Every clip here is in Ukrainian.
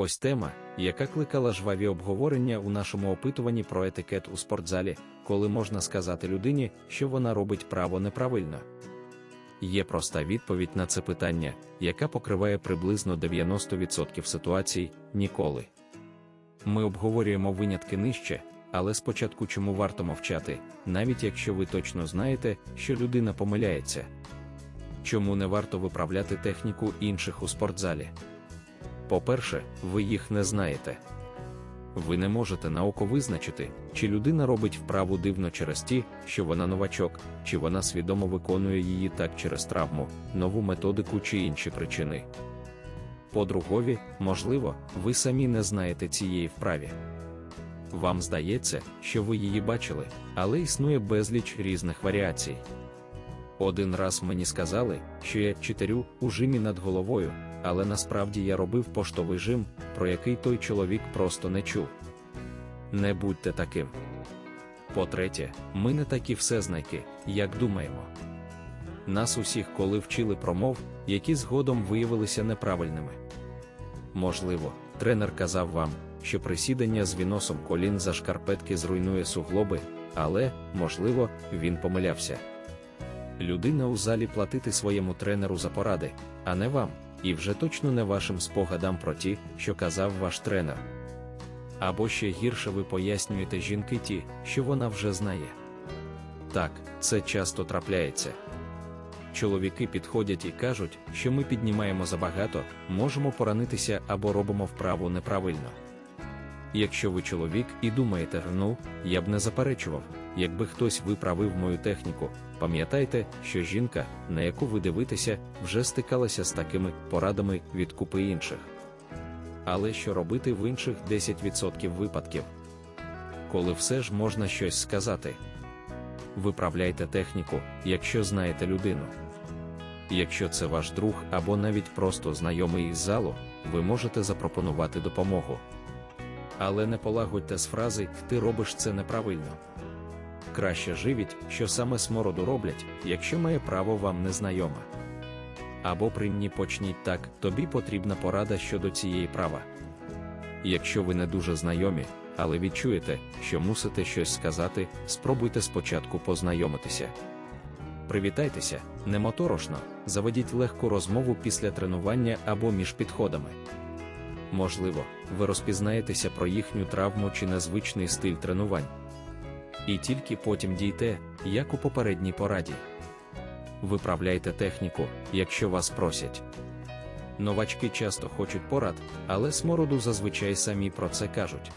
Ось тема, яка кликала жваві обговорення у нашому опитуванні про етикет у спортзалі, коли можна сказати людині, що вона робить право неправильно. Є проста відповідь на це питання, яка покриває приблизно 90% ситуацій ніколи. Ми обговорюємо винятки нижче, але спочатку чому варто мовчати, навіть якщо ви точно знаєте, що людина помиляється. Чому не варто виправляти техніку інших у спортзалі? По-перше, ви їх не знаєте. Ви не можете на око визначити, чи людина робить вправу дивно через ті, що вона новачок, чи вона свідомо виконує її так через травму, нову методику чи інші причини. По-другові, можливо, ви самі не знаєте цієї вправі. Вам здається, що ви її бачили, але існує безліч різних варіацій. Один раз мені сказали, що я читерю у жимі над головою, але насправді я робив поштовий жим, про який той чоловік просто не чув. Не будьте таким. По-третє, ми не такі всезнайки, як думаємо. Нас усіх коли вчили промов, які згодом виявилися неправильними. Можливо, тренер казав вам, що присідання з віносом колін за шкарпетки зруйнує суглоби, але, можливо, він помилявся. Людина у залі платити своєму тренеру за поради, а не вам, і вже точно не вашим спогадам про ті, що казав ваш тренер. Або ще гірше ви пояснюєте жінки ті, що вона вже знає. Так, це часто трапляється. Чоловіки підходять і кажуть, що ми піднімаємо забагато, можемо поранитися або робимо вправу неправильно. Якщо ви чоловік і думаєте, ну, я б не заперечував, якби хтось виправив мою техніку, пам'ятайте, що жінка, на яку ви дивитеся, вже стикалася з такими порадами від купи інших. Але що робити в інших 10% випадків? Коли все ж можна щось сказати, виправляйте техніку, якщо знаєте людину. Якщо це ваш друг або навіть просто знайомий із залу, ви можете запропонувати допомогу. Але не полагодьте з фрази Ти робиш це неправильно. Краще живіть, що саме смороду роблять, якщо має право вам незнайома. Або принні почніть так, тобі потрібна порада щодо цієї права. Якщо ви не дуже знайомі, але відчуєте, що мусите щось сказати, спробуйте спочатку познайомитися. Привітайтеся, не моторошно, заведіть легку розмову після тренування або між підходами. Можливо, ви розпізнаєтеся про їхню травму чи незвичний стиль тренувань. І тільки потім дійте, як у попередній пораді. Виправляйте техніку, якщо вас просять. Новачки часто хочуть порад, але смороду зазвичай самі про це кажуть.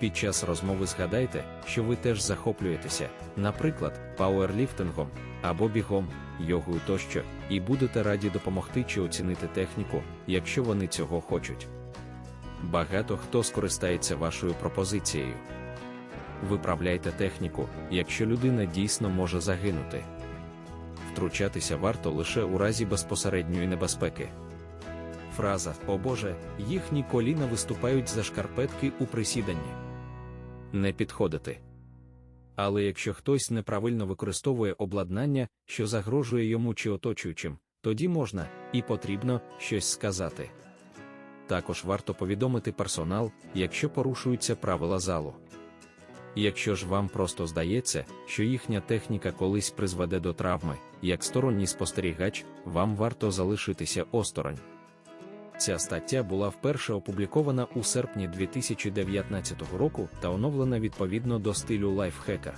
Під час розмови згадайте, що ви теж захоплюєтеся, наприклад, пауерліфтингом або бігом, йогою тощо, і будете раді допомогти чи оцінити техніку, якщо вони цього хочуть. Багато хто скористається вашою пропозицією. Виправляйте техніку, якщо людина дійсно може загинути. Втручатися варто лише у разі безпосередньої небезпеки. Фраза О Боже, їхні коліна виступають за шкарпетки у присіданні. Не підходити. Але якщо хтось неправильно використовує обладнання, що загрожує йому чи оточуючим, тоді можна і потрібно щось сказати. Також варто повідомити персонал, якщо порушуються правила залу. Якщо ж вам просто здається, що їхня техніка колись призведе до травми, як сторонній спостерігач, вам варто залишитися осторонь. Ця стаття була вперше опублікована у серпні 2019 року та оновлена відповідно до стилю лайфхека.